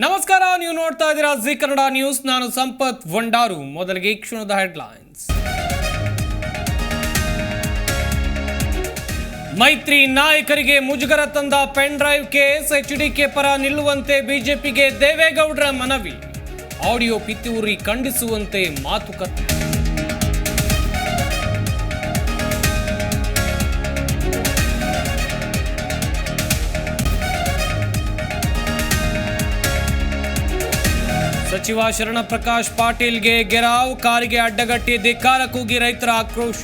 ನಮಸ್ಕಾರ, ನೀವು ನೋಡ್ತಾ ಇದ್ದೀರಾ ಜಿ ಕನ್ನಡ ನ್ಯೂಸ್. ನಾನು ಸಂಪತ್ ವಂಡಾರು ಮೊದಲಿಗೆ ಕ್ಷಣದ ಹೆಡ್ಲೈನ್ಸ್. ಮೈತ್ರಿ ನಾಯಕರಿಗೆ ಮುಜುಗರ ತಂದ ಪೆನ್ ಡ್ರೈವ್ ಕೇಸ್ ಕೆ ಪರ ನಿಲ್ಲುವಂತೆ ಬಿಜೆಪಿಗೆ ದೇವೇಗೌಡರ ಮನವಿ. ಆಡಿಯೋ ಪಿತೂರಿ ಖಂಡಿಸುವಂತೆ ಮಾತುಕತೆ. ಸಚಿವ ಶರಣಪ್ರಕಾಶ್ ಪಾಟೀಲ್ಗೆ ಗೆರಾವ್ ಕಾರಿಗೆ ಅಡ್ಡಗಟ್ಟಿ ಧಿಕ್ಕಾರ ಕೂಗಿ ರೈತರ ಆಕ್ರೋಶ.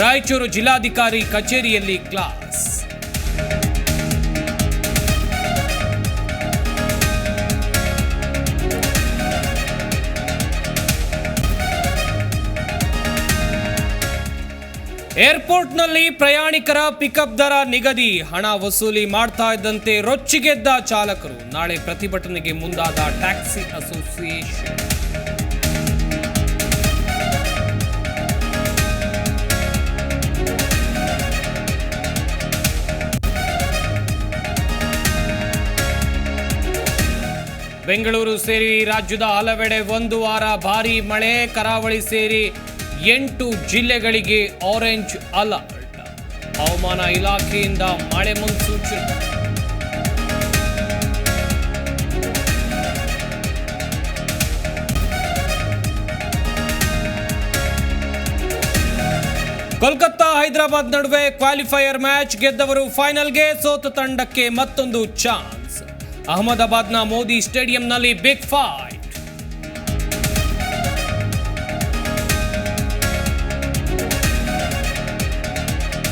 ರಾಯಚೂರು ಜಿಲ್ಲಾಧಿಕಾರಿ ಕಚೇರಿಯಲ್ಲಿ ಕ್ಲಾಸ್. ಏರ್ಪೋರ್ಟ್ನಲ್ಲಿ ಪ್ರಯಾಣಿಕರ ಪಿಕಪ್ ದರ ನಿಗದಿ. ಹಣ ವಸೂಲಿ ಮಾಡ್ತಾ ಇದ್ದಂತೆ ರೊಚ್ಚಿಗೆದ್ದ ಚಾಲಕರು. ನಾಳೆ ಪ್ರತಿಭಟನೆಗೆ ಮುಂದಾದ ಟ್ಯಾಕ್ಸಿ ಅಸೋಸಿಯೇಷನ್. ಬೆಂಗಳೂರು ಸೇರಿ ರಾಜ್ಯದ ಹಲವೆಡೆ ಒಂದು ವಾರ ಭಾರೀ ಮಳೆ, ಕರಾವಳಿ ಸೇರಿ ಎಂಟು ಜಿಲ್ಲೆಗಳಿಗೆ ಆರೆಂಜ್ ಅಲರ್ಟ್. ಹವಾಮಾನ ಇಲಾಖೆಯಿಂದ ಮಳೆ ಮುನ್ಸೂಚನೆ. ಕೋಲ್ಕತ್ತಾ ಹೈದರಾಬಾದ್ ನಡುವೆ ಕ್ವಾಲಿಫೈಯರ್ ಮ್ಯಾಚ್ ಗೆದ್ದವರು ಫೈನಲ್ಗೆ ಸೋತ ತಂಡಕ್ಕೆ ಮತ್ತೊಂದು ಚಾನ್ಸ್. ಅಹಮದಾಬಾದ್ನ ಮೋದಿ ಸ್ಟೇಡಿಯಂನಲ್ಲಿ ಬಿಗ್ ಫೈಟ್